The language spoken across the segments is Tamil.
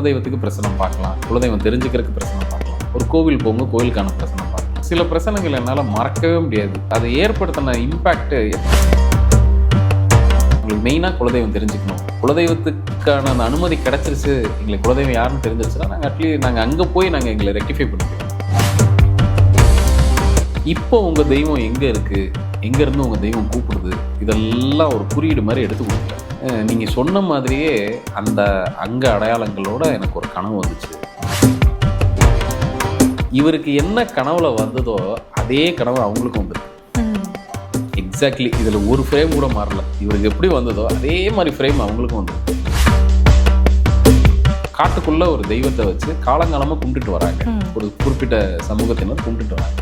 குலதெய்வத்துக்கு பிரசனம் பார்க்கலாம். குலதெய்வம் தெரிஞ்சுக்கிறதுக்கு பிரசனம் பார்க்கலாம். ஒரு கோவில் போங்க கோவிலுக்கான பிரசனம் பார்க்கலாம். சில பிரசனங்கள் என்னால் மறக்கவே முடியாது. அதை ஏற்படுத்தின இம்பேக்ட் உங்களுக்கு மெயினாக குலதெய்வம் தெரிஞ்சுக்கணும். குலதெய்வத்துக்கான அந்த அனுமதி கிடைச்சிருச்சு. எங்களுக்கு குலதெய்வம் யாருன்னு தெரிஞ்சிருச்சுன்னா நாங்கள் அட்லீஸ்ட் நாங்கள் அங்கே போய் நாங்கள் எங்களை ரெக்டிஃபை பண்ணிக்கிறோம். இப்போ உங்கள் தெய்வம் எங்கே இருக்குது எங்கேருந்து உங்கள் தெய்வம் கூப்பிடுது? இதெல்லாம் ஒரு குறியீடு மாதிரி எடுத்து கொடுக்குறேன் நீங்கள் சொன்ன மாதிரியே அந்த அங்க அடையாளங்களோட எனக்கு ஒரு கனவு வந்துச்சு. இவருக்கு என்ன கனவுல வந்ததோ அதே கனவு அவங்களுக்கும் வந்துருக்கு. எக்ஸாக்ட்லி இதில் ஒரு ஃப்ரேம் கூட மாறல. இவருக்கு எப்படி வந்ததோ அதே மாதிரி ஃப்ரேம் அவங்களுக்கும் வந்துருக்கு. காட்டுக்குள்ள ஒரு தெய்வத்தை வச்சு காலங்காலமாக கும்பிட்டுட்டு வராங்க. ஒரு குறிப்பிட்ட சமூகத்தினர் கும்பிட்டுட்டு வராங்க.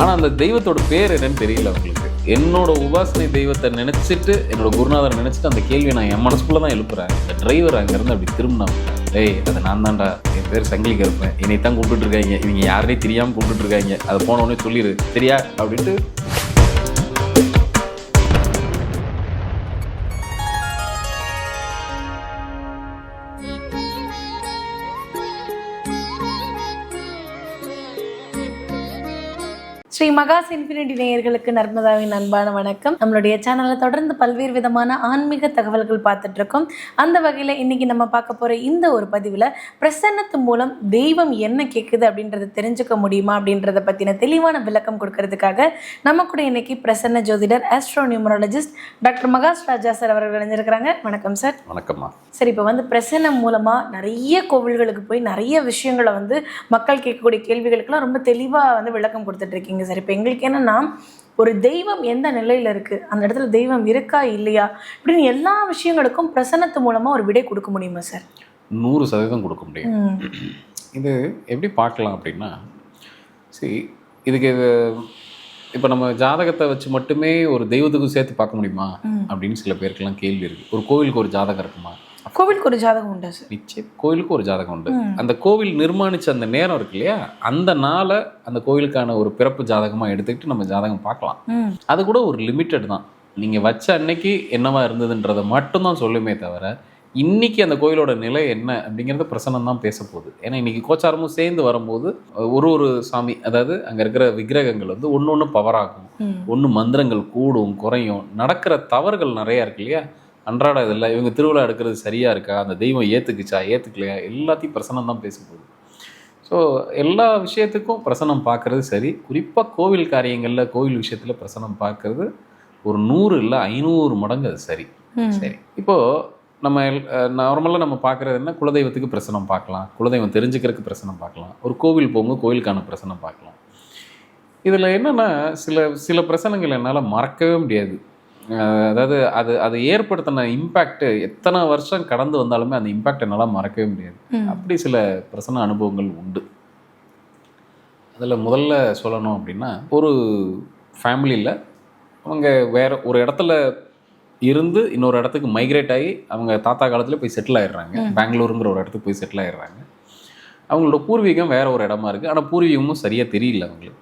ஆனால் அந்த தெய்வத்தோட பேர் என்னன்னு தெரியல அவங்களுக்கு என்னோட உபாசனை தெய்வத்தை நினைச்சிட்டு என்னோட குருநாதரை நினைச்சிட்டு அந்த கேள்வியை நான் என் மனசுக்குள்ள தான் எழுப்புறேன். இந்த டிரைவர் அங்கேருந்து அப்படி திரும்பினான் ஏய் அது நான் தான்டா என் பேர் சங்கிலிக்கு இருப்பேன் என்னை தான் கூப்பிட்டுருக்காங்க இவங்க யாருனே தெரியாமல் கூப்பிட்டுருக்காங்க அதை போன சொல்லிடு சரியா? அப்படின்ட்டு மகாஸ் இன்ஃபினிட்டி நேயர்களுக்கு நர்மதாவின் அன்பான வணக்கம். நம்மளுடைய சேனல்ல தொடர்ந்து பல்வேறு விதமான ஆன்மீக தகவல்கள் பார்த்துட்டு இருக்கோம் அந்த வகையில் இன்னைக்கு நம்ம பார்க்க போற இந்த ஒரு பதிவில் பிரசன்னத்து மூலம் தெய்வம் என்ன கேட்குது அப்படின்றத தெரிஞ்சுக்க முடியுமா அப்படின்றத பற்றின தெளிவான விளக்கம் கொடுக்கறதுக்காக நம்ம கூட இன்னைக்கு பிரசன்ன ஜோதிடர் astro numerologist doctor Mahas Raja sir அவர்கள் இணைஞ்சிருக்கிறாங்க. வணக்கம் சார். வணக்கம்மா. சரி இப்போ வந்து பிரசன்னம் மூலமாக நிறைய கோவில்களுக்கு போய் நிறைய விஷயங்களை வந்து மக்கள் கேட்கக்கூடிய கேள்விகளுக்கெல்லாம் ரொம்ப தெளிவாக வந்து விளக்கம் கொடுத்துட்டு இருக்கீங்க சார். இப்போ எங்களுக்கு என்னன்னா ஒரு தெய்வம் எந்த நிலையில் இருக்குது அந்த இடத்துல தெய்வம் இருக்கா இல்லையா? இப்படின்னு எல்லா விஷயங்களுக்கும் பிரசன்னத்து மூலமாக ஒரு விடை கொடுக்க முடியுமா சார்? நூறு சதவீதம் கொடுக்க முடியும். இது எப்படி பார்க்கலாம் அப்படின்னா சரி இதுக்கு இது இப்போ நம்ம ஜாதகத்தை வச்சு மட்டுமே ஒரு தெய்வத்துக்கும் சேர்த்து பார்க்க முடியுமா. அப்படின்னு சில பேருக்கெல்லாம் கேள்வி இருக்குது ஒரு கோவிலுக்கு ஒரு ஜாதகம் இருக்குமா? கோவிலுக்கு ஒரு ஜாதகம் உண்டா சார் நிச்சயம். கோவிலுக்கு ஒரு ஜாதகம் உண்டு. அந்த கோவில் நிர்மாணிச்ச அந்த நேரம் இருக்கு இல்லையா? அந்த நாளை அந்த கோவிலுக்கான ஒரு பிறப்பு ஜாதகமாக எடுத்துக்கிட்டு நம்ம ஜாதகம் பார்க்கலாம். அது கூட ஒரு லிமிட்டட் தான். நீங்கள் வச்ச அன்னைக்கு என்னவா இருந்ததுன்றதை மட்டும்தான் சொல்லுமே தவிர இன்னைக்கு அந்த கோயிலோட நிலை என்ன அப்படிங்கிறத பிரசனம் தான் பேச போகுது. ஏன்னா இன்னைக்கு கோச்சாரமும் சேர்ந்து வரும்போது ஒரு ஒரு சாமி அதாவது அங்கே இருக்கிற விக்கிரகங்கள் வந்து ஒன்று ஒன்று பவர் ஆகும். ஒன்று மந்திரங்கள் கூடும் குறையும். நடக்கிற தவறுகள் நிறையா இருக்கு இல்லையா? அன்றாட இதில் இவங்க திருவிழா எடுக்கிறது சரியா இருக்கா? அந்த தெய்வம் ஏற்றுக்குச்சா ஏற்றுக்கலையா எல்லாத்தையும் பிரசனம் தான் பேச போகுது. ஸோ எல்லா விஷயத்துக்கும் பிரசனம் பார்க்கறது சரி. குறிப்பாக கோவில் காரியங்களில் கோவில் விஷயத்தில் பிரசனம் பார்க்கறது ஒரு நூறு இல்லை ஐநூறு மடங்கு அது சரி. சரி. இப்போது நம்ம நார்மலாக நம்ம பார்க்குறது என்ன? குலதெய்வத்துக்கு பிரசனம் பார்க்கலாம். குலதெய்வம் தெரிஞ்சுக்கிறதுக்கு பிரசனம் பார்க்கலாம். ஒரு கோவில் போங்க கோவிலுக்கான பிரசனம் பார்க்கலாம். இதில் என்னென்னா சில சில பிரசனங்கள் என்னால் மறக்கவே முடியாது. அதாவது அது அது ஏற்படுத்தின இம்பேக்ட் எத்தனை வருஷம் கடந்து வந்தாலுமே அந்த இம்பேக்ட் என்னால் மறக்கவே முடியாது. அப்படி சில பிரசன அனுபவங்கள் உண்டு. அதில் முதல்ல சொல்லணும் அப்படின்னா ஒரு ஃபேமிலியில் அவங்க வேற ஒரு இடத்துல இருந்து இன்னொரு இடத்துக்கு மைக்ரேட் ஆகி அவங்க தாத்தா காலத்தில் போய் செட்டில் ஆயிடுறாங்க. பெங்களூருங்கிற ஒரு இடத்துக்கு போய் செட்டில் ஆயிடுறாங்க. அவங்களோட பூர்வீகம் வேற ஒரு இடமா இருக்குது ஆனால் பூர்வீகமும் சரியாக தெரியல அவங்களுக்கு.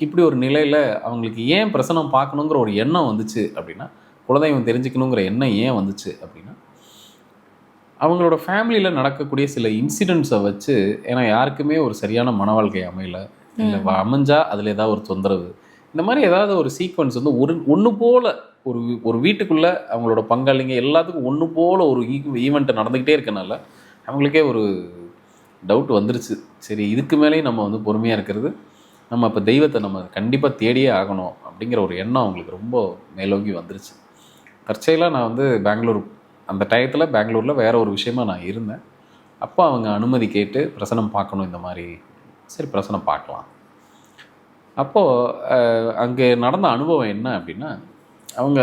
இப்படி ஒரு நிலையில் அவங்களுக்கு ஏன் பிரசனம் பார்க்கணுங்கிற ஒரு எண்ணம் வந்துச்சு அப்படின்னா குலதெய்வம் தெரிஞ்சுக்கணுங்கிற எண்ணம் ஏன் வந்துச்சு அப்படின்னா அவங்களோட ஃபேமிலியில் நடக்கக்கூடிய சில இன்சிடென்ட்ஸை வச்சு ஏன்னா யாருக்குமே ஒரு சரியான மன வாழ்க்கை அமையல. இல்லை அமைஞ்சா அதில் ஏதாவது ஒரு தொந்தரவு. இந்த மாதிரி ஏதாவது ஒரு சீக்வன்ஸ் வந்து ஒரு ஒன்று போல் ஒரு ஒரு வீட்டுக்குள்ளே அவங்களோட பங்காளிங்க எல்லாத்துக்கும் ஒன்று போல் ஒரு e-, ஈவெண்ட்டு நடந்துக்கிட்டே இருக்கனால அவங்களுக்கே ஒரு டவுட் வந்துருச்சு. சரி இதுக்கு மேலேயும் நம்ம வந்து பொறுமையாக இருக்கிறது நம்ம இப்போ தெய்வத்தை நம்ம கண்டிப்பாக தேடியே ஆகணும் அப்படிங்கிற ஒரு எண்ணம் அவங்களுக்கு ரொம்ப மேலோங்கி வந்துருச்சு. தற்செயலாக நான் வந்து பெங்களூர் அந்த டயத்தில் பெங்களூரில் வேற ஒரு விஷயமா நான் இருந்தேன். அப்போ அவங்க அனுமதி கேட்டு பிரசனம் பார்க்கணும் இந்த மாதிரி. சரி பிரசனம் பார்க்கலாம். அப்போது அங்கே நடந்த அனுபவம் என்ன அப்படின்னா அவங்க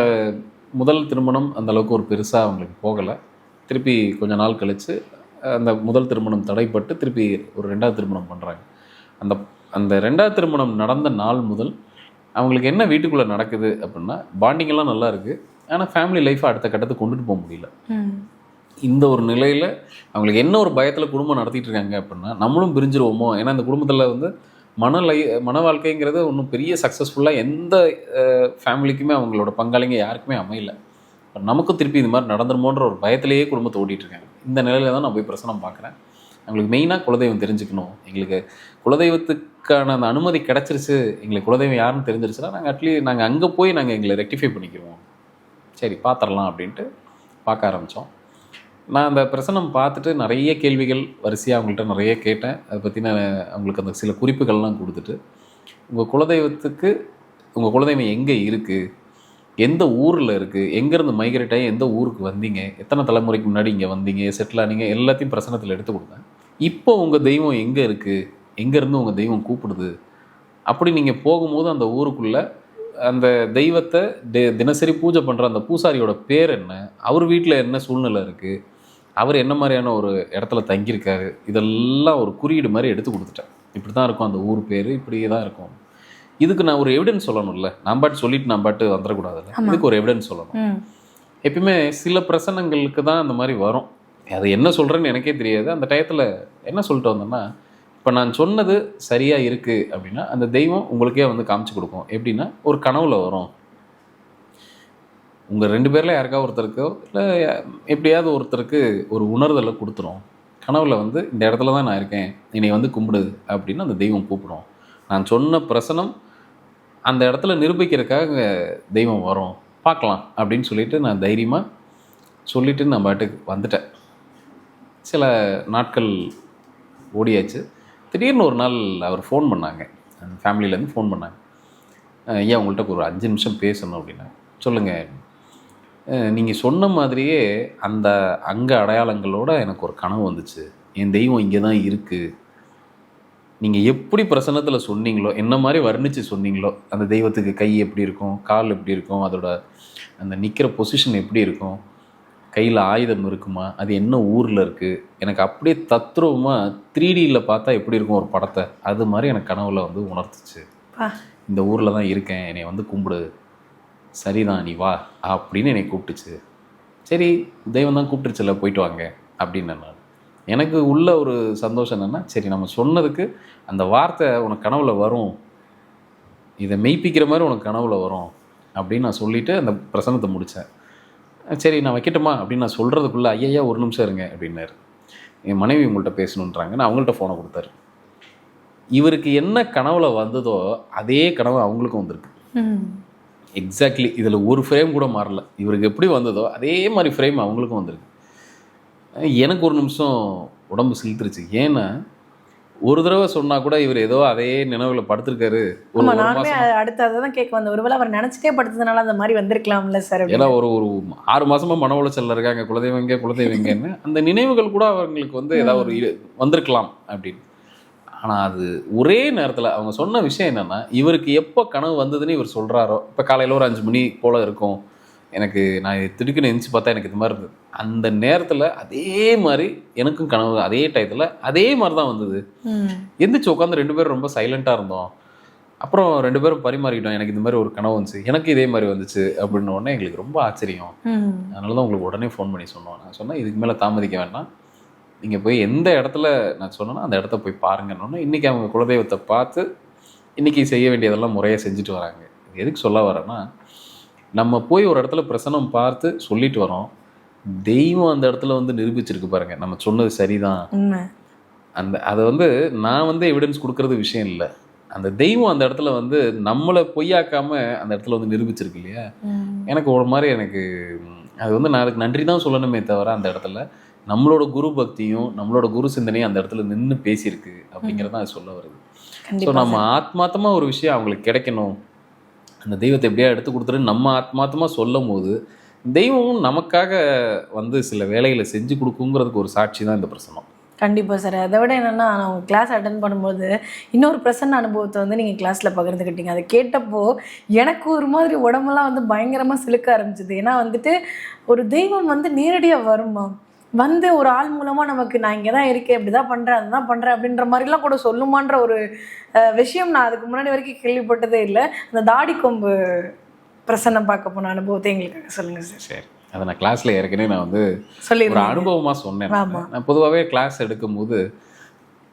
முதல் திருமணம் அந்தளவுக்கு ஒரு பெருசாக அவங்களுக்கு போகலை. திருப்பி கொஞ்ச நாள் கழித்து அந்த முதல் திருமணம் தடைப்பட்டு திருப்பி ஒரு ரெண்டாவது திருமணம் பண்ணுறாங்க அந்த அந்த ரெண்டாவது திருமணம் நடந்த நாள் முதல் அவங்களுக்கு என்ன வீட்டுக்குள்ளே நடக்குது அப்படின்னா எல்லாம் நல்லா இருக்குது ஆனால் ஃபேமிலி லைஃப்பை அடுத்த கட்டத்துக்கு கொண்டுட்டு போக முடியல. இந்த ஒரு நிலையில் அவங்களுக்கு என்ன ஒரு பயத்தில் குடும்பம் நடத்திட்டு இருக்காங்க அப்படின்னா நம்மளும் பிரிஞ்சிருவோமோ? ஏன்னா இந்த குடும்பத்தில் வந்து மன லை மன வாழ்க்கைங்கிறது ஒன்றும் பெரிய சக்ஸஸ்ஃபுல்லாக எந்த ஃபேமிலிக்குமே அவங்களோட பங்காளிங்க யாருக்குமே அமையல. நமக்கும் திருப்பி இது மாதிரி நடந்துருமோன்ற ஒரு பயத்திலேயே குடும்பத்தை ஓட்டிட்டு இருக்காங்க. இந்த நிலையில தான் நான் போய் பிரசனம் பார்க்குறேன் எங்களுக்கு மெயினாக குலதெய்வம் தெரிஞ்சுக்கணும். எங்களுக்கு குலதெய்வத்துக்கான அந்த அனுமதி கிடச்சிருச்சு. எங்களுக்கு குலதெய்வம் யாருன்னு தெரிஞ்சிருச்சுன்னா நாங்கள் அட்லீஸ்ட் நாங்கள் அங்கே போய் நாங்கள் எங்களை ரெக்டிஃபை பண்ணிக்குவோம் சரி பார்த்துடலாம் அப்படின்ட்டு பார்க்க ஆரம்பித்தோம் நான் அந்த பிரசனம் பார்த்துட்டு நிறைய கேள்விகள் வரிசையாக அவங்கள்ட்ட நிறைய கேட்டேன். அதை பற்றின அவங்களுக்கு அந்த சில குறிப்புகள்லாம் கொடுத்துட்டு உங்கள் குலதெய்வத்துக்கு உங்கள் குலதெய்வம் எங்கே இருக்குது எந்த ஊரில் இருக்குது எங்கேருந்து மைக்ரேட் ஆகி எந்த ஊருக்கு வந்தீங்க? எத்தனை தலைமுறைக்கு முன்னாடி இங்கே வந்தீங்க? செட்டில் ஆனீங்க? எல்லாத்தையும் பிரசனத்தில் எடுத்து கொடுத்தேன். இப்போ உங்கள் தெய்வம் எங்கே இருக்குது எங்கேருந்து உங்கள் தெய்வம் கூப்பிடுது? அப்படி நீங்கள் போகும்போது அந்த ஊருக்குள்ளே அந்த தெய்வத்தை தி- தினசரி பூஜை பண்ணுற அந்த பூசாரியோட பேர் என்ன? அவர் வீட்டில் என்ன சூழ்நிலை இருக்குது அவர் என்ன மாதிரியான ஒரு இடத்துல தங்கியிருக்காரு? இதெல்லாம் ஒரு குறியீடு மாதிரி எடுத்து கொடுத்துட்டேன். இப்படி தான் இருக்கும் அந்த ஊர் பேர் இப்படியே தான் இருக்கும். இதுக்கு நான் ஒரு எவிடன்ஸ் சொல்லணும்ல? நான் பாட்டு சொல்லிட்டு நான் பாட்டு வந்துடக்கூடாதுல்ல. இதுக்கு ஒரு எவிடன்ஸ் சொல்லணும். எப்பயுமே சில பிரசனங்களுக்கு தான் அந்த மாதிரி வரும். அது என்ன சொல்கிறேன்னு எனக்கே தெரியாது. அந்த டயத்தில் என்ன சொல்லிட்டு வந்தேன்னா இப்போ நான் சொன்னது சரியாக இருக்குது அப்படின்னா அந்த தெய்வம் உங்களுக்கே வந்து காமிச்சு கொடுக்கும். எப்படின்னா ஒரு கனவுல வரும். உங்கள் ரெண்டு பேரில் யாருக்காவது ஒருத்தருக்கோ இல்லை எப்படியாவது ஒருத்தருக்கு ஒரு உணர்தலை கொடுத்துரும். கனவுல வந்து இந்த இடத்துல தான் நான் இருக்கேன் என்னை வந்து கும்பிடு அப்படின்னு அந்த தெய்வம் கூப்பிடும். நான் சொன்ன பிரசனம் அந்த இடத்துல நிரூபிக்கிறதுக்காக தெய்வம் வரும். பார்க்கலாம் அப்படின்னு சொல்லிட்டு நான் தைரியமாக சொல்லிவிட்டு நான் பாட்டுக்கு வந்துட்டேன். சில நாட்கள் ஓடியாச்சு. திடீர்னு ஒரு நாள் அவர் ஃபோன் பண்ணாங்க. அந்த ஃபேமிலியிலேருந்து ஃபோன் பண்ணாங்க. ஐயா உங்கள்கிட்ட ஒரு அஞ்சு நிமிஷம் பேசணும் அப்படின்னா. சொல்லுங்கள் நீங்கள் சொன்ன மாதிரியே அந்த அங்க அடையாளங்களோட எனக்கு ஒரு கனவு வந்துச்சு. என் தெய்வம் இங்கே தான் இருக்குது நீங்கள் எப்படி பிரசன்னத்தில் சொன்னீங்களோ என்ன மாதிரி வர்ணித்து சொன்னீங்களோ அந்த தெய்வத்துக்கு கை எப்படி இருக்கும் கால் எப்படி இருக்கும் அதோட அந்த நிற்கிற பொசிஷன் எப்படி இருக்கும் கையில் ஆயுதம் இருக்குமா? அது என்ன ஊரில் இருக்குது எனக்கு அப்படியே தத்ரூபமாக த்ரீ டியில் பார்த்தா எப்படி இருக்கும் ஒரு படத்தை? அது மாதிரி எனக்கு கனவுல வந்து உணர்த்துச்சு. இந்த ஊரில் தான் இருக்கேன். என்னை வந்து கும்பிடு. சரிதான் நீ வா அப்படின்னு என்னை கூப்பிட்டுச்சு. சரி தெய்வம் தான் கூப்பிட்டுருச்சுல போயிட்டு வாங்க அப்படின்னு நான் எனக்கு உள்ள ஒரு சந்தோஷம் என்னென்னா சரி நம்ம சொன்னதுக்கு அந்த வார்த்தை உனக்கு கனவுல வரும். இதை மெய்ப்பிக்கிற மாதிரி உனக்கு கனவுல வரும் அப்படின்னு நான் சொல்லிட்டு அந்த பிரசனத்தை முடித்தேன் சரி நான் வைக்கட்டுமா? அப்படின்னு நான் சொல்கிறதுக்குள்ளே ஐயா ஒரு நிமிஷம் இருங்க அப்படின்னாரு. என் மனைவி உங்கள்கிட்ட பேசணுன்றாங்க. நான் அவங்கள்ட்ட ஃபோனை கொடுத்தாரு. இவருக்கு என்ன கனவுல வந்ததோ அதே கனவு அவங்களுக்கும் வந்திருக்கு. எக்ஸாக்ட்லி இதில் ஒரு ஃப்ரேம் கூட மாறல. இவருக்கு எப்படி வந்ததோ அதே மாதிரி ஃப்ரேம் அவங்களுக்கும் வந்திருக்கு. எனக்கு ஒரு நிமிஷம் உடம்பு சிலுத்துருச்சு ஏன்னா ஒரு தடவை சொன்னா கூட இவர் ஏதோ அதே நினைவுல படுத்திருக்காரு. ஒரு ஆமா நானுமே அடுத்து அதை தான் கேட்க வந்தேன். ஒருவேளை அவர் நினைச்சிட்டே படுத்ததுனால அந்த மாதிரி வந்திருக்கலாம்ல சார் ஏன்னா ஒரு ஒரு ஆறு மாசமா மன உளைச்சல்ல இருக்காங்க. குலதெய்வம் எங்கன்னு அந்த நினைவுகள் கூட அவங்களுக்கு வந்து ஏதாவது ஒரு வந்திருக்கலாம் அப்படின்னு. ஆனா அது ஒரே நேரத்துல அவங்க சொன்ன விஷயம் என்னன்னா இவருக்கு எப்போ கனவு வந்ததுன்னு இவர் சொல்றாரோ இப்ப காலையில ஒரு அஞ்சு மணி போல இருக்கும். எனக்கு நான் திடுக்குன்னு எந்திரிச்சு பார்த்தா எனக்கு இது மாதிரி இருந்தது. அந்த நேரத்துல அதே மாதிரி எனக்கும் கனவு அதே டயத்துல அதே மாதிரி தான் வந்தது. எந்திரிச்சு உட்காந்து ரெண்டு பேரும் ரொம்ப சைலண்ட்டாக இருந்தோம். அப்புறம் ரெண்டு பேரும் பரிமாறிக்கிட்டோம். எனக்கு இந்த மாதிரி ஒரு கனவு வந்துச்சு. எனக்கு இதே மாதிரி வந்துச்சு அப்படின்ன உடனே எங்களுக்கு ரொம்ப ஆச்சரியம். அதனால தான் உங்களுக்கு உடனே ஃபோன் பண்ணி சொன்னோம். நான் சொன்னேன் இதுக்கு மேலே தாமதிக்க வேண்டாம். நீங்கள் போய் எந்த இடத்துல நான் சொன்னேன்னா அந்த இடத்த போய் பாருங்கன்னொன்னே இன்றைக்கி அவங்க குலதெய்வத்தை பார்த்து இன்றைக்கி செய்ய வேண்டியதெல்லாம் முறையாக செஞ்சுட்டு வராங்க. இது எதுக்கு சொல்ல வரேன்னா நம்ம போய் ஒரு இடத்துல பிரசனம் பார்த்து சொல்லிட்டு வரோம். தெய்வம் அந்த இடத்துல வந்து நிரூபிச்சிருக்கு பாருங்க. நம்ம சொன்னது சரிதான். அந்த அதை வந்து நான் வந்து எவிடன்ஸ் கொடுக்கறது விஷயம் இல்லை. அந்த தெய்வம் அந்த இடத்துல வந்து நம்மளை பொய்யாக்காம அந்த இடத்துல வந்து நிரூபிச்சிருக்கு இல்லையா? எனக்கு ஒரு மாதிரி எனக்கு அது வந்து நான் அதுக்கு நன்றி தான் சொல்லணுமே தவிர அந்த இடத்துல நம்மளோட குரு பக்தியும் நம்மளோட குரு சிந்தனையும் அந்த இடத்துல நின்று பேசியிருக்கு அப்படிங்கிறது தான் அது சொல்ல வருது. ஸோ நம்ம ஆத்மாத்தமா ஒரு விஷயம் அவங்களுக்கு கிடைக்கணும். அந்த தெய்வத்தை எப்படியா எடுத்து கொடுத்துருன்னு நம்ம ஆத்மாத்தமாக சொல்லும் போது தெய்வமும் நமக்காக வந்து சில வேலைகளை செஞ்சு கொடுக்குங்கிறதுக்கு ஒரு சாட்சி தான் இந்த பிரசனம் கண்டிப்பாக சார். அதை விட என்னென்னா நான் உங்கள் கிளாஸ் அட்டன் பண்ணும்போது இன்னொரு பிரசன்ன அனுபவத்தை வந்து நீங்கள் கிளாஸில் பகிர்ந்துக்கிட்டீங்க அதை கேட்டப்போ எனக்கு ஒரு மாதிரி உடம்பெல்லாம் வந்து பயங்கரமாக சிலுக்க ஆரம்பிச்சது. ஏன்னா வந்துட்டு ஒரு தெய்வம் வந்து நேரடியாக வருமா? வந்து ஒரு ஆள் மூலமாக நமக்கு நான் இங்கே தான் இருக்கேன் இப்படி தான் பண்ணுறேன் அதுதான் பண்ணுறேன் அப்படின்ற மாதிரிலாம் கூட சொல்லுமான்ற ஒரு விஷயம் நான் அதுக்கு முன்னாடி வரைக்கும் கேள்விப்பட்டதே இல்லை. அந்த தாடி கொம்பு பிரசன்னம் பார்க்க போன அனுபவத்தை எங்களுக்கு சொல்லுங்கள் சார். சரி. அதை நான் கிளாஸ்ல ஏற்கனவே நான் வந்து ஒரு சொல்லிடுறேன் அனுபவமா சொன்னேன். நான். பொதுவாகவே கிளாஸ் எடுக்கும்போது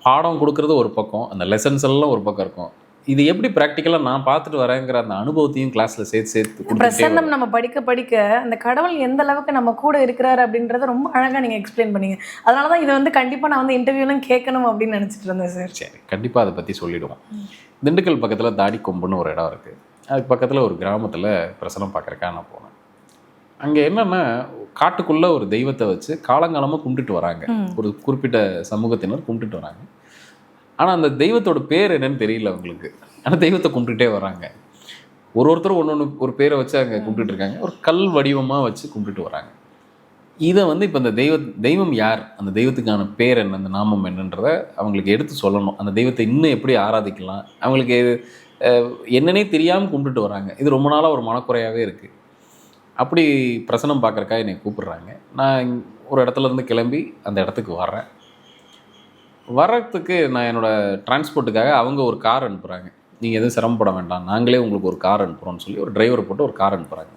பாடம் கொடுக்கறது ஒரு பக்கம் அந்த லெசன்ஸ் எல்லாம் ஒரு பக்கம் இருக்கும். இது எப்படி ப்ராக்டிக்கலாக நான் பார்த்துட்டு வரேங்கிற அந்த அனுபவத்தையும் கிளாஸில் சேர்த்து சேர்த்து பிரசன்னம் நம்ம படிக்க படிக்க அந்த கடவுள் எந்த அளவுக்கு நம்ம கூட இருக்கிறாரு அப்படின்றத ரொம்ப அழகா நீங்க எக்ஸ்பிளைன் பண்ணீங்க. அதனால தான் இதை வந்து கண்டிப்பா நான் வந்து இன்டர்வியூலும் கேட்கணும் அப்படின்னு நினைச்சிட்டு இருந்தேன் சார் சரி கண்டிப்பாக அதை பற்றி சொல்லிடுவோம். திண்டுக்கல் பக்கத்தில் தாடி கொம்புன்னு ஒரு இடம் இருக்குது அதுக்கு பக்கத்தில் ஒரு கிராமத்தில் பிரசனம் பார்க்குறக்கா நான் போனேன். அங்கே என்னென்னா காட்டுக்குள்ளே ஒரு தெய்வத்தை வச்சு காலங்காலமாக கும்பிட்டுட்டு வராங்க. ஒரு குறிப்பிட்ட சமூகத்தினர் கும்பிட்டுட்டு வராங்க. ஆனால் அந்த தெய்வத்தோட பேர் என்னன்னு தெரியல அவங்களுக்கு. ஆனால் தெய்வத்தை கும்பிட்டுட்டே வராங்க. ஒரு ஒருத்தர் ஒன்று ஒன்று ஒரு பேரை வச்சு அங்கே கும்பிட்டுட்டு இருக்காங்க. ஒரு கல் வடிவமாக வச்சு கும்பிட்டுட்டு வராங்க. இதை வந்து இப்போ அந்த தெய்வ தெய்வம் யார்? அந்த தெய்வத்துக்கான பேர் என்ன? அந்த நாமம் என்னன்றதை அவங்களுக்கு எடுத்து சொல்லணும். அந்த தெய்வத்தை இன்னும் எப்படி ஆராதிக்கலாம்? அவங்களுக்கு என்னன்னே தெரியாமல் கும்பிட்டுட்டு வராங்க. இது ரொம்ப நாளாக ஒரு மனக்குறையாகவே இருக்குது அப்படி பிரசனம் பார்க்குறக்காக என்னை கூப்பிடுறாங்க. நான் ஒரு இடத்துல இருந்து கிளம்பி அந்த இடத்துக்கு வர்றேன். வர்றதுக்கு நான் என்னோடய டிரான்ஸ்போர்ட்டுக்காக அவங்க ஒரு கார் அனுப்புகிறாங்க நீங்கள் எதுவும் சிரமப்பட வேண்டாம். நாங்களே உங்களுக்கு ஒரு கார் அனுப்புகிறோம்னு சொல்லி ஒரு டிரைவர் போட்டு ஒரு கார் அனுப்புகிறாங்க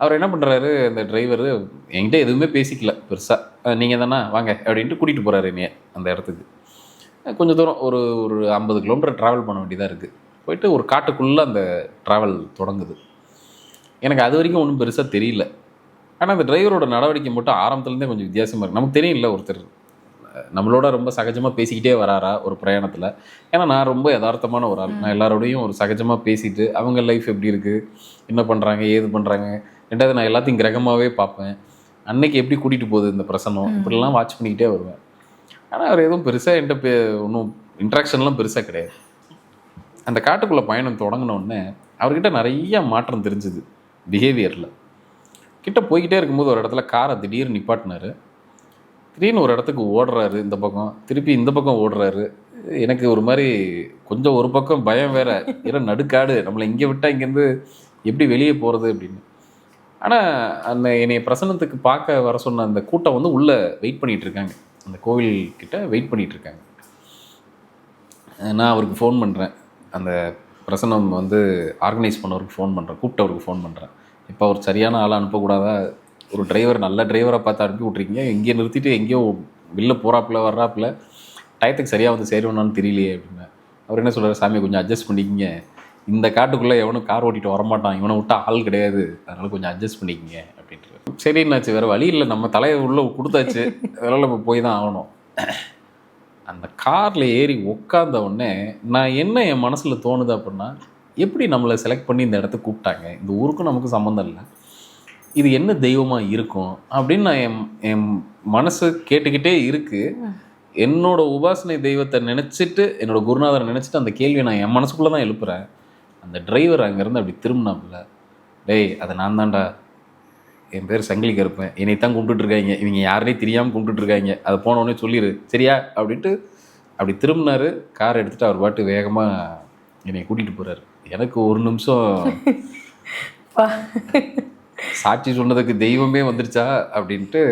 அவர் என்ன பண்ணுறாரு அந்த டிரைவர் என்கிட்ட எதுவுமே பேசிக்கல பெருசாக நீங்கள் தானே? வாங்க அப்படின்ட்டு கூட்டிகிட்டு போகிறாரு என்னைய அந்த இடத்துக்கு. கொஞ்சம் தூரம் ஒரு ஒரு ஐம்பது கிலோமீட்டர் ட்ராவல் பண்ண வேண்டியதாக இருக்குது போயிட்டு ஒரு காட்டுக்குள்ளே அந்த ட்ராவல் தொடங்குது. எனக்கு அது வரைக்கும் ஒன்றும் பெருசாக தெரியல. ஆனால் அந்த டிரைவரோட நடவடிக்கை மட்டும் ஆரம்பத்துலேருந்தே கொஞ்சம் வித்தியாசமாக இருக்குது நமக்கு தெரியல ஒருத்தர் நம்மளோட ரொம்ப சகஜமாக பேசிக்கிட்டே வராரா ஒரு பிரயாணத்தில்? ஏன்னா நான் ரொம்ப யதார்த்தமான ஒரு ஆள். நான் எல்லாரோடையும் ஒரு சகஜமாக பேசிட்டு அவங்க லைஃப் எப்படி இருக்குது என்ன பண்ணுறாங்க ஏது பண்ணுறாங்க ரெண்டாவது நான் எல்லாத்தையும் கிரகமாகவே பார்ப்பேன். அன்னைக்கு எப்படி கூட்டிகிட்டு போகுது இந்த பிரசனம் இப்படிலாம் வாட்ச் பண்ணிக்கிட்டே வருவேன். ஆனால் அவர் எதுவும் பெருசாக என்கிட்ட பே ஒன்றும் இன்ட்ராக்ஷன்லாம் பெருசாக கிடையாது. அந்த காட்டுக்குள்ளே பயணம் தொடங்கின உடனே அவர்கிட்ட நிறைய மாற்றம் தெரிஞ்சுது பிஹேவியரில் கிட்ட போய்கிட்டே இருக்கும்போது ஒரு இடத்துல காரை திடீர்னு நிப்பாட்டினாரு. திடீர்னு ஒரு இடத்துக்கு ஓடுறாரு இந்த பக்கம். திருப்பி இந்த பக்கம் ஓடுறாரு. எனக்கு ஒரு மாதிரி கொஞ்சம் ஒரு பக்கம் பயம் வேற. ஏன்னா நடுக்காடு. நம்மளை இங்கே விட்டால் இங்கேருந்து எப்படி வெளியே போகிறது அப்படின்னு. ஆனால் அந்த என்னை பிரசன்னத்துக்கு பார்க்க வர சொன்ன அந்த கூட்டம் வந்து உள்ளே வெயிட் பண்ணிகிட்டு இருக்காங்க. அந்த கோவில் கிட்ட வெயிட் பண்ணிகிட்டு இருக்காங்க. நான் அவருக்கு ஃபோன் பண்ணுறேன் அந்த பிரசன்னம் வந்து ஆர்கனைஸ் பண்ணவருக்கு ஃபோன் பண்ணுறேன் கூப்பிட்டவருக்கு ஃபோன் பண்ணுறேன் இப்போ அவர் சரியான ஆளை அனுப்பக்கூடாதா? ஒரு டிரைவர் நல்ல டிரைவரை பார்த்து அனுப்பி விட்ருக்கீங்க எங்கேயோ நிறுத்திட்டு எங்கேயோ வெளில போகிறாப்புல வர்றாப்புல டயத்துக்கு சரியாக வந்து சேருவானான்னு தெரியலையே அப்படின்னு. அவர் என்ன சொல்கிறார் சாமி கொஞ்சம் அட்ஜஸ்ட் பண்ணிக்கிங்க. இந்த காட்டுக்குள்ளே எவனும் கார் ஓட்டிட்டு வரமாட்டான். இவனை விட்டா ஆள் கிடையாது. அதனால கொஞ்சம் அட்ஜஸ்ட் பண்ணிக்கிங்க அப்படின்ட்டு சரின்னாச்சு வேறு வழி இல்லை. நம்ம தலையை உள்ளே கொடுத்தாச்சு. அதனால் நம்ம போய் தான் ஆகணும். அந்த காரில் ஏறி உட்காந்த உடனே நான் என்ன என் மனசில் தோணுது அப்படின்னா எப்படி நம்மளை செலக்ட் பண்ணி இந்த இடத்த கூப்பிட்டாங்க? இந்த ஊருக்கும் நமக்கு சம்மந்தம் இல்லை. இது என்ன தெய்வமாக இருக்கும் அப்படின்னு நான் என் என் மனசு கேட்டுக்கிட்டே இருக்குது என்னோட உபாசனை தெய்வத்தை நினச்சிட்டு என்னோட குருநாதரை நினச்சிட்டு அந்த கேள்வியை நான் என் மனசுக்குள்ளே தான் எழுப்புறேன். அந்த டிரைவர் அங்கேருந்து அப்படி திரும்பினாப்புல டேய் அதை நான் தான்டா. என் பேர் சங்கிலி கருப்பேன். என்னை தான் கும்பிட்டுட்டு இருக்காங்க. இவங்க யாருனே தெரியாமல் கும்பிட்டுட்ருக்காங்க அதை போனோடனே சொல்லிடு சரியா? அப்படின்ட்டு அப்படி திரும்பினார். கார் எடுத்துகிட்டு அவர் பாட்டு வேகமாக என்னை கூட்டிகிட்டு போகிறாரு எனக்கு ஒரு நிமிஷம் சாட்சி சொன்னதுக்கு தெய்வமே வந்துருச்சா அப்படின்ட்டு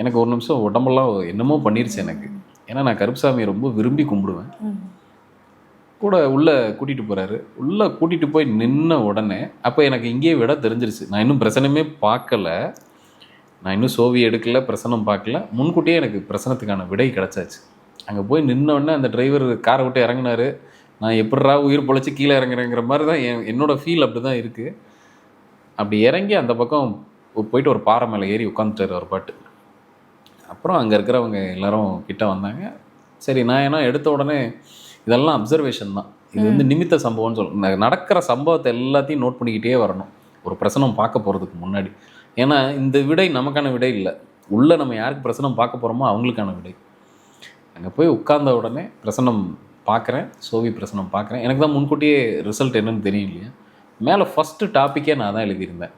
எனக்கு ஒரு நிமிஷம் உடம்பெல்லாம் என்னமோ பண்ணிருச்சு எனக்கு. ஏன்னா நான் கருப்புசாமியை ரொம்ப விரும்பி கும்பிடுவேன். கூட உள்ள கூட்டிட்டு போறாரு. உள்ள கூட்டிட்டு போய் நின்ன உடனே அப்போ எனக்கு இங்கேயே விட தெரிஞ்சிருச்சு. நான் இன்னும் பிரசனமே பார்க்கல. நான் இன்னும் சோவி எடுக்கல பிரசனம் பார்க்கல. முன்கூட்டியே எனக்கு பிரசனத்துக்கான விடை கிடைச்சாச்சு. அங்கே போய் நின்ன உடனே அந்த டிரைவர் காரை விட்டு இறங்குனாரு. நான் எப்படிரா உயிர் பொழைச்சி கீழே இறங்குறேங்கிற மாதிரி தான் என் என்னோட ஃபீல் அப்படி தான் இருக்குது அப்படி இறங்கி அந்த பக்கம் போயிட்டு ஒரு பாறை மேலே ஏறி உட்காந்துட்டாரு ஒரு பாட்டு. அப்புறம் அங்கே இருக்கிறவங்க எல்லாரும் கிட்ட வந்தாங்க. சரி நான் ஏன்னா எடுத்த உடனே இதெல்லாம் அப்சர்வேஷன் தான். இது வந்து நிமித்த சம்பவம்னு சொல்ல நடக்கிற சம்பவத்தை எல்லாத்தையும் நோட் பண்ணிக்கிட்டே வரணும். ஒரு பிரசனம் பார்க்க போகிறதுக்கு முன்னாடி. ஏன்னா இந்த விடை நமக்கான விடை இல்லை. உள்ளே நம்ம யாருக்கு பிரசனம் பார்க்க போகிறோமோ அவங்களுக்கான விடை. அங்கே போய் உட்கார்ந்த உடனே பிரசனம் பார்க்குறேன் சோவி பிரசனம் பார்க்குறேன். எனக்கு தான் முன்கூட்டியே ரிசல்ட் என்னன்னு தெரியும் இல்லையா? மேலே ஃபஸ்ட்டு டாப்பிக்கே நான் தான் எழுதியிருந்தேன்.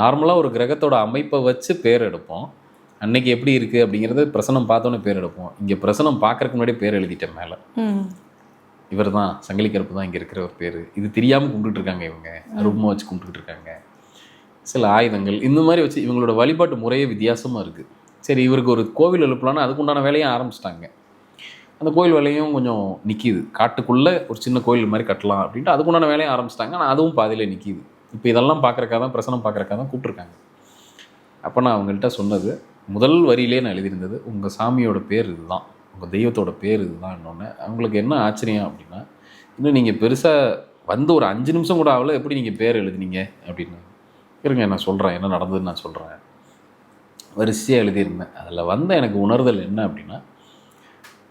நார்மலாக ஒரு கிரகத்தோட அமைப்பை வச்சு பேர் எடுப்போம். அன்னைக்கு எப்படி இருக்குது அப்படிங்கிறது பிரசனம் பார்த்தோன்னே பேர் எடுப்போம். இங்கே பிரசனம் பார்க்கறதுக்கு முன்னாடி பேர் எழுதிட்டேன் மேலே. இவர் தான் சங்கிலி கருப்பு தான் இங்கே இருக்கிற ஒரு பேர். இது தெரியாமல் கும்பிட்டுட்டு இருக்காங்க இவங்க. ரூபமாக வச்சு கும்பிட்டுட்டு இருக்காங்க. சில ஆயுதங்கள் இந்த மாதிரி வச்சு இவங்களோட வழிபாட்டு முறையே வித்தியாசமாக இருக்குது சரி இவருக்கு ஒரு கோவில் எழுப்பலான்னு அதுக்குண்டான வேலையும் ஆரம்பிச்சிட்டாங்க. அந்த கோயில் வேலையும் கொஞ்சம் நிற்கிது காட்டுக்குள்ளே ஒரு சின்ன கோயில் மாதிரி கட்டலாம் அப்படின்ட்டு அதுக்குண்டான வேலையும் ஆரம்பிச்சிட்டாங்க. ஆனால் அதுவும் பாதியில் நிற்கிது இப்போ இதெல்லாம் பார்க்குறக்காக தான் பிரசனம் பார்க்குறக்காக தான் கூப்பிட்ருக்காங்க அப்போ நான் அவங்கள்ட்ட சொன்னது முதல் வரியிலே நான் எழுதியிருந்தது உங்கள் சாமியோட பேர் இதுதான். உங்கள் தெய்வத்தோட பேர் இதுதான். இன்னொன்று அவங்களுக்கு என்ன ஆச்சரியம் அப்படின்னா இன்னும் நீங்கள் பெருசாக வந்து ஒரு அஞ்சு நிமிஷம் கூட ஆகல எப்படி நீங்கள் பேர் எழுதுனீங்க? அப்படின்னு. இருங்க நான் சொல்கிறேன் என்ன நடந்ததுன்னு நான் சொல்கிறேன் வரிசையாக எழுதியிருந்தேன். அதில் வந்த எனக்கு உணர்தல் என்ன அப்படின்னா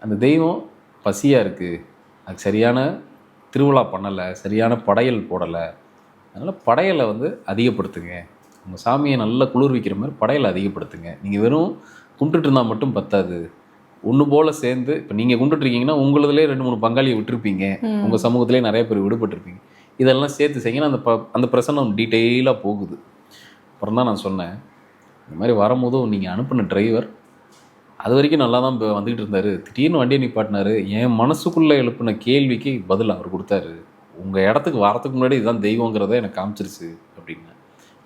அந்த தெய்வம் பசியாக இருக்குது அது சரியான திருவிழா பண்ணலை சரியான படையல் போடலை. அதனால் படையலை வந்து அதிகப்படுத்துங்க. உங்கள் சாமியை நல்லா குளிர்விக்கிற மாதிரி படையலை அதிகப்படுத்துங்க. நீங்கள் வெறும் கும்பிட்டுட்டு இருந்தால் மட்டும் பத்தாது. ஒன்று போல் சேர்ந்து இப்போ நீங்கள் கும்பிட்டுருக்கீங்கன்னா உங்களதுலேயே ரெண்டு மூணு பங்காளியை விட்டுருப்பீங்க. உங்கள் சமூகத்திலே நிறைய பேர் விடுபட்டிருப்பீங்க. இதெல்லாம் சேர்த்து செய்யுங்கன்னா அந்த ப அந்த பிரசன்னம் டீட்டெயிலாக போகுது. அப்புறம் தான் நான் சொன்னேன். இந்த மாதிரி வரும்போதும் நீங்கள் அனுப்பின டிரைவர் அது வரைக்கும் நல்லா தான் இப்போ வந்துக்கிட்டு இருந்தார். திடீர்னு வண்டியை நிப்பாட்டினாரு. என் மனசுக்குள்ளே எழுப்பின கேள்விக்கு பதில் அவர் கொடுத்தாரு. உங்கள் இடத்துக்கு வரத்துக்கு முன்னாடி இதுதான் தெய்வங்கிறத எனக்கு காமிச்சிருச்சு அப்படின்னு.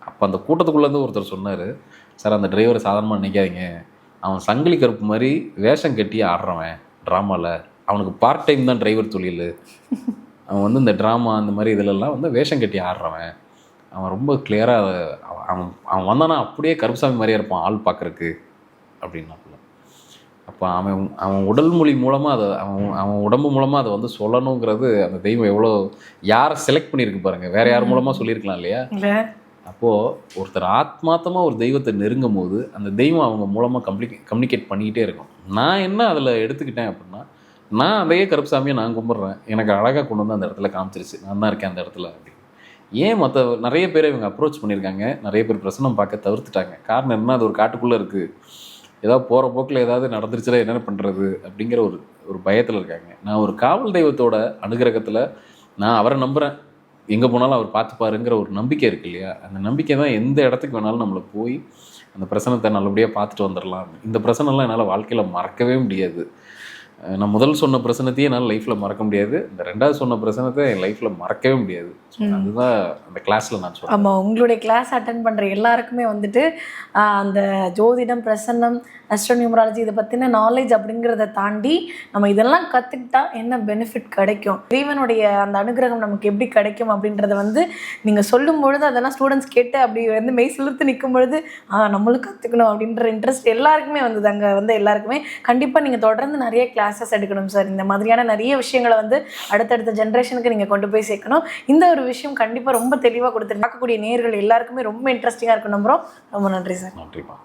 அப்போ அந்த கூட்டத்துக்குள்ளேருந்து ஒருத்தர் சொன்னார் சார் அந்த டிரைவரை சாதாரணமாக நினைக்காதீங்க. அவன் சங்கிலி கருப்பு மாதிரி வேஷம் கட்டி ஆடுறவன் ட்ராமாவில் அவனுக்கு பார்ட் டைம் தான் டிரைவர் தொழில். அவன் வந்து இந்த ட்ராமா அந்த மாதிரி இதிலெல்லாம் வந்து வேஷம் கட்டி ஆடுறவன். அவன் ரொம்ப கிளியராக அவன் அவன் வந்தானா அப்படியே கருப்புசாமி மாதிரியே இருப்பான் ஆள் பார்க்குறக்கு அப்படின்னா அப்போ அவன் அவன் உடல் மொழி மூலமாக அதை அவன் அவன் உடம்பு மூலமாக அதை வந்து சொல்லணுங்கிறது அந்த தெய்வம் எவ்வளோ யாரை செலக்ட் பண்ணியிருக்கு பாருங்க. வேற யார் மூலமாக சொல்லியிருக்கலாம் இல்லையா? இல்லை. அப்போது ஒருத்தர் ஆத்மாத்தமாக ஒரு தெய்வத்தை நெருங்கும் போது அந்த தெய்வம் அவங்க மூலமாக கம்யூனிகே கம்யூனிகேட் பண்ணிக்கிட்டே இருக்கும் நான் என்ன அதில் எடுத்துக்கிட்டேன் அப்படின்னா நான் அதையே கருப்புசாமியை நான் கும்பிட்றேன். எனக்கு அழகாக கொண்டு வந்து அந்த இடத்துல காமிச்சிருச்சு. நான் தான் இருக்கேன் அந்த இடத்துல அப்படின்னு. ஏன் மற்ற நிறைய பேரை இவங்க அப்ரோச் பண்ணியிருக்காங்க. நிறைய பேர் பிரசனம் பார்க்க தவிர்த்துட்டாங்க. காரணம் என்ன? அது ஒரு காட்டுக்குள்ளே இருக்குது ஏதாவது போகிற போக்கில் ஏதாவது நடந்துருச்சுன்னா என்ன பண்ணுறது அப்படிங்கிற ஒரு ஒரு பயத்தில் இருக்காங்க. நான் ஒரு காவல் தெய்வத்தோட அனுகிரகத்தில் நான் அவரை நம்புகிறேன் எங்கே போனாலும் அவர் பார்த்துப்பாருங்கிற ஒரு நம்பிக்கை இருக்கு இல்லையா? அந்த நம்பிக்கை தான் எந்த இடத்துக்கு வேணாலும் நம்மளை போய் அந்த பிரசனத்தை நல்லபடியாக பார்த்துட்டு வந்துடலாம் இந்த பிரசனம்லாம் என்னால் வாழ்க்கையில் மறக்கவே முடியாது. நான் முதல் சொன்ன பிரசனத்தையே என்னால் லைஃப்பில் மறக்க முடியாது. இந்த ரெண்டாவது சொன்ன பிரசனத்தை என் லைஃப்பில் மறக்கவே முடியாது. அதுதான் அந்த கிளாஸில் நான் சொல்கிறேன் ஆமாம் உங்களுடைய கிளாஸ் அட்டன் பண்ணுற எல்லாருக்குமே வந்துட்டு அந்த ஜோதிடம் பிரசன்னம் அஸ்ட்ரோநியூமராலஜி இதை பற்றின நாலேஜ் அப்படிங்கிறத தாண்டி நம்ம இதெல்லாம் கற்றுக்கிட்டா என்ன பெனிஃபிட் கிடைக்கும்? இறைவனுடைய அந்த அனுகிரகம் நமக்கு எப்படி கிடைக்கும் அப்படின்றத வந்து நீங்கள் சொல்லும் பொழுது அதெல்லாம் ஸ்டூடெண்ட்ஸ் கேட்டு அப்படி வந்து மெய் சிலிர்த்து நிற்கும் பொழுது ஆ நம்மளும் கற்றுக்கணும் அப்படின்ற இன்ட்ரெஸ்ட் எல்லாருக்குமே வந்தது. அங்கே வந்து எல்லாருக்குமே கண்டிப்பாக நீங்கள் தொடர்ந்து நிறைய கிளாஸஸ் எடுக்கணும் சார் இந்த மாதிரியான நிறைய விஷயங்களை வந்து அடுத்தடுத்த ஜென்ரேஷனுக்கு நீங்கள் கொண்டு போய் சேர்க்கணும். இந்த ஒரு விஷயம் கண்டிப்பாக ரொம்ப தெளிவாக கொடுத்து பார்க்கக்கூடிய நேர்கள் எல்லாருக்குமே ரொம்ப இன்ட்ரெஸ்டிங்காக இருக்கும். நம்புகிறோம் ரொம்ப நன்றி சார் நன்றிப்பா